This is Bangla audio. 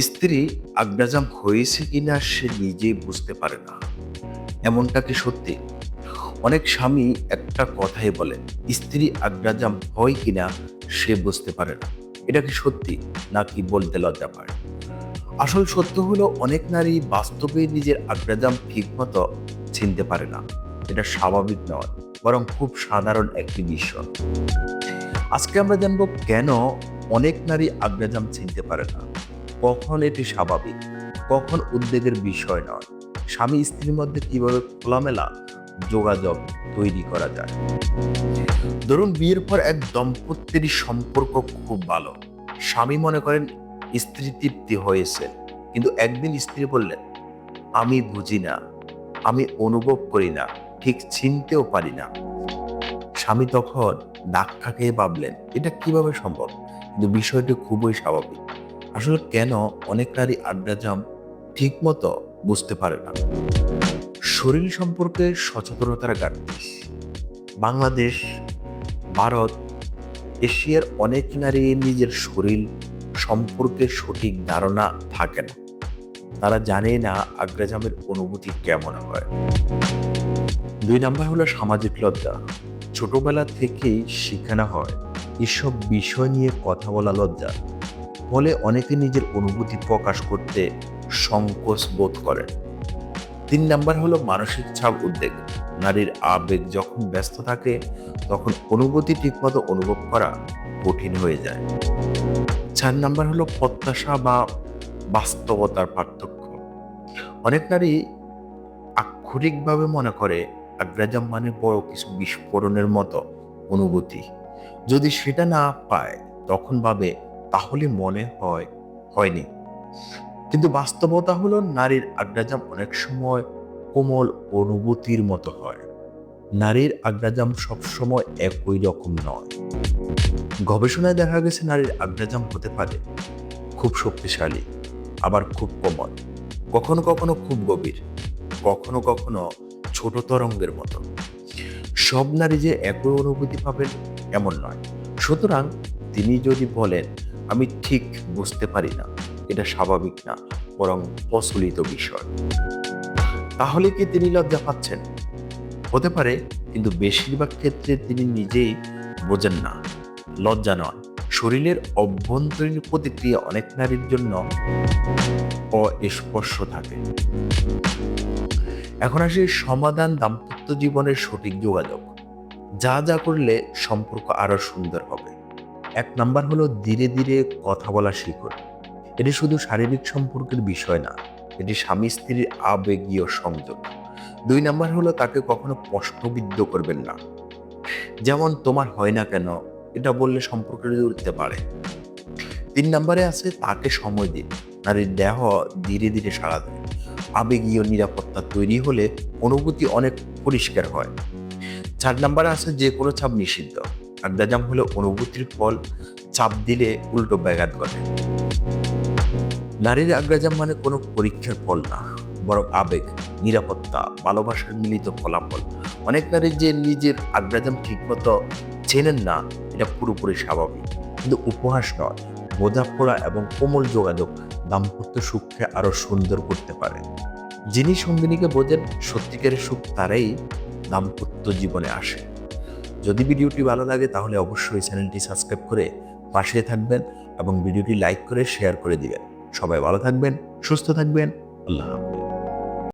স্ত্রী আগ্রাজাম হয়েছে কিনা সে নিজেই বুঝতে পারে না। এমনটা কি সত্যি? অনেক স্বামী একটা কথাই বলেন, স্ত্রী আগ্রাজাম হয় কিনা সে বুঝতে পারে না। এটা কি সত্যি নাকি বলতে লজ্জা পায়? আসল সত্য হলো অনেক নারী বাস্তবে নিজের আগ্রাজাম ঠিকমতো চিনতে পারে না। এটা স্বাভাবিক নয়, বরং খুব সাধারণ একটি বিষয়। আজকে আমরা জানব কেন অনেক নারী আগ্রাজাম চিনতে পারে না। কখন এটি স্বাভাবিক? কখন উদ্বেগের বিষয় নয়? স্বামী স্ত্রীর মধ্যে কীভাবে খোলামেলা যোগাযোগ তৈরি করা যায়? ধরুন বিয়ের পর এক দম্পতির সম্পর্ক খুব ভালো। স্বামী মনে করেন স্ত্রী তৃপ্তি হয়েছে, কিন্তু একদিন স্ত্রী বললেন, আমি বুঝি না, আমি অনুভব করি না, ঠিক চিনতেও পারি না। স্বামী তখন খেয়ে ভাবলেন, এটা কীভাবে সম্ভব? কিন্তু বিষয়টি খুবই স্বাভাবিক। আসলে কেন অনেক নারী আড্ডাজাম ঠিক মতো বুঝতে পারে না? শরীর সম্পর্কে সচেতনতার ঘাটতি বাংলাদেশ, ভারত, এশিয়ার অনেক নারী নিজের শরীর সম্পর্কে সঠিক ধারণা থাকে না। তারা জানে না আগ্রাজামের অনুভূতি কেমন হয়। দুই নাম্বার হলো সামাজিক লজ্জা। ছোটবেলা থেকেই শেখানো হয়, এসব বিষয় নিয়ে কথা বলা লজ্জা। ফলে অনেকে নিজের অনুভূতি প্রকাশ করতে সংকোচ বোধ করেন। তিন নাম্বার হলো মানসিক ছাপ উদ্বেগ। নারীর আবেগ যখন ব্যস্ত থাকে, তখন অনুভূতি ঠিকমতো অনুভব করা কঠিন হয়ে যায়। চার নাম্বার হলো প্রত্যাশা বা বাস্তবতার পার্থক্য। অনেক নারী আক্ষরিকভাবে মনে করে আগ্রাজাম মানে বড় কিছু বিস্ফোরণের মতো অনুভূতি। যদি সেটা না পায়, তখন ভাবে তাহলে মনে হয়, হয়নি। কিন্তু বাস্তবতা হলো নারীর আগ্রাজাম অনেক সময় কোমল অনুভূতির মতো হয়। নারীর আগ্রাজাম সবসময় একই রকম নয়। গবেষণায় দেখা গেছে নারীর আগ্রাজাম হতে পারে খুব শক্তিশালী, আবার খুব কোমল। কখনো কখনো খুব গভীর, কখনো কখনো ছোট তরঙ্গের মতো। সব নারী যে একই অনুভূতি পাবেন এমন নয়। সুতরাং তিনি যদি বলেন, আমি ঠিক বুঝতে পারি না, এটা স্বাভাবিক না, বরং প্রচলিত বিষয়। তাহলে কি তিনি লজ্জা পাচ্ছেন? হতে পারে, কিন্তু বেশিরভাগ ক্ষেত্রে তিনি নিজেই বোঝেন না। লজ্জা নয়, শরীরের অভ্যন্তরীণ প্রতিক্রিয়া অনেক নারীর জন্য অস্পর্শ থাকে। এখন আসি সমাধান দাম্পত্য জীবনের সঠিক যোগাযোগ। যা যা করলে সম্পর্ক আরও সুন্দর হবে। এক নাম্বার হলো ধীরে ধীরে কথা বলা শিখুন। এটি শুধু শারীরিক সম্পর্কের বিষয় না, এটি স্বামী স্ত্রীর আবেগীয় সংযোগ। দুই নাম্বার হলো তাকে কখনো প্রশ্নবিদ্ধ করবেন না। যেমন, তোমার হয় না কেন? এটা বললে সম্পর্ক উঠতে পারে। তিন নাম্বারে আছে, তাকে সময় দিন। নারীর দেহ ধীরে ধীরে সাড়া দেয়। আবেগীয় নিরাপত্তা তৈরি হলে অনুভূতি অনেক পরিষ্কার হয়। চার নাম্বারে আছে, যে কোনো চাপ নিষিদ্ধ। আড্ডাজাম হলো অনুভূতির ফল চাপ দিলে উল্টো ব্যাঘাত ঘটে। নারীর আগ্রাজাম মানে কোনো পরীক্ষার ফল না, বরং আবেগ, নিরাপত্তা, ভালোবাসার মিলিত ফলাফল। অনেক নারী যে নিজের আগ্রাজাম ঠিকমতো চেনেন না, এটা পুরোপুরি স্বাভাবিক। কিন্তু উপহাস নয়, বোঝাপড়া এবং কোমল যোগাযোগ দাম্পত্য সুখকে আরও সুন্দর করতে পারে। যিনি সঙ্গিনীকে বোঝেন, সত্যিকারের সুখ তারাই দাম্পত্য জীবনে আসে। যদি ভিডিওটি ভালো লাগে, তাহলে অবশ্যই চ্যানেলটি সাবস্ক্রাইব করে পাশে থাকবেন এবং ভিডিওটি লাইক করে শেয়ার করে দিবেন। সবাই ভালো থাকবেন, সুস্থ থাকবেন। আল্লাহ হাফেজ।